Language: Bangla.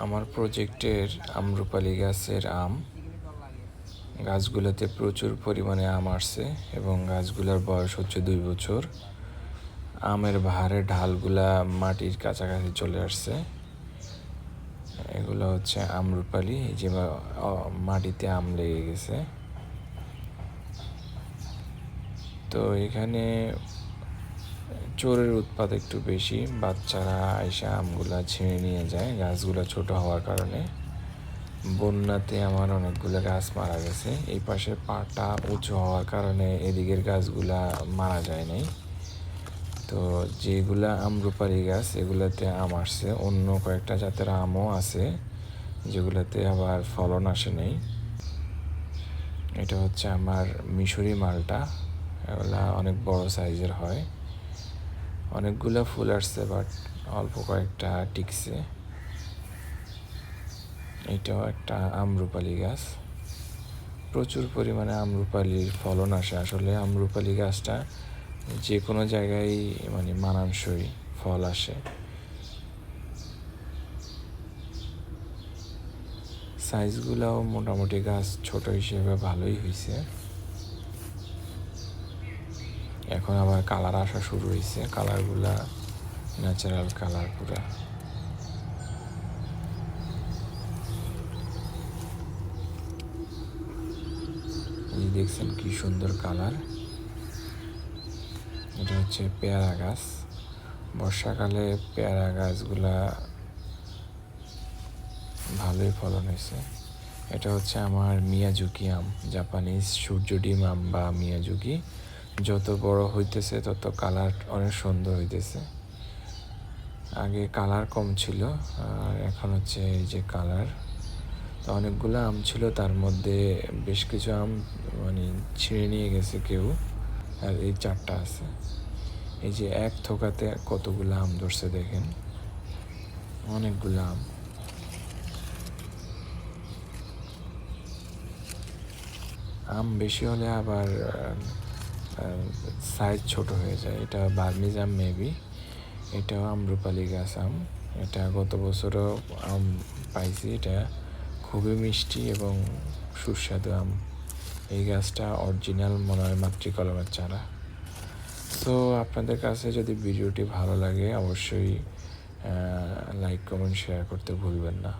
আমার প্রজেক্টের আম্রপালি গাছের আম। গাছগুলোতে প্রচুর পরিমাণে আম আসছে এবং গাছগুলোর বয়স হচ্ছে দুই বছর। আমের ভারে ঢালগুলা মাটির কাছাকাছি চলে আসছে। এগুলো হচ্ছে আম্রপালি যে মাটিতে আম লেগে গেছে। তো এখানে চোরের উৎপাদ একটু বেশি। বাচ্চারা আইসা আমগুলা ছিঁড়ে নিয়ে যায়। গাছগুলো ছোট হওয়ার কারণে। বন্যাতে আমার অনেকগুলো গাছ মারা গেছে। এই পাশের পাটা উঁচু হওয়ার কারণে এদিকের গাছগুলা মারা যায় নাই। তো যেগুলা আম্রপালি গাছ, এগুলাতে আম আসছে। অন্য কয়েকটা জাতের আমও আছে, যেগুলাতে আবার ফলন আসে নেই। এটা হচ্ছে আমার মিশরি মালটা। এগুলা অনেক বড় সাইজের হয়। অনেকগুলো ফুল আসছে বাট অল্প কয়েকটা টিকছে। এটাও একটা আমরুপালি গাছ। প্রচুর পরিমাণে আমরুপালির ফলন আসে। আসলে আমরুপালি গাছটা যে কোনো জায়গায় মানে মানানসই ফল আসে। সাইজগুলাও মোটামুটি গাছ ছোট হিসেবে ভালোই হয়েছে এখন আবার কালার আসা শুরু হয়েছে কালারগুলা ন্যাচারাল কালার পুরা। দেখছেন কি সুন্দর কালার এটা হচ্ছে পেয়ারা গাছ। বর্ষাকালে পেয়ারা গাছগুলা ভালোই ফলন হয়েছে এটা হচ্ছে আমার মিয়াজুকি আম জাপানিজ সূর্য ডিম আম বা মিয়াজুকি। যত বড় হইতেছে, তত কালার অনেক সুন্দর হইতেছে। আগে কালার কম ছিল, আর এখন হচ্ছে এই যে কালার তো অনেকগুলো আম ছিল, তার মধ্যে বেশ কিছু আম মানে ছিঁড়ে নিয়ে গেছে কেউ, আর এই চারটা আছে। এই যে এক থোকাতে কতগুলো আম ধরছে দেখেন। অনেকগুলো আম। আম বেশি হলে আবার সাইজ ছোট হয়ে যায়। এটা বার্মিজ আম মেবি এটাও আমরুপালি গাছ আম। এটা গত বছরও আম পাইছি। এটা খুবই মিষ্টি এবং সুস্বাদু আম। এই গাছটা অরিজিনাল মনে হয় মাতৃকলমের চারা। সো আপনাদের কাছে যদি ভিডিওটি ভালো লাগে, অবশ্যই লাইক কমেন্ট শেয়ার করতে ভুলবেন না।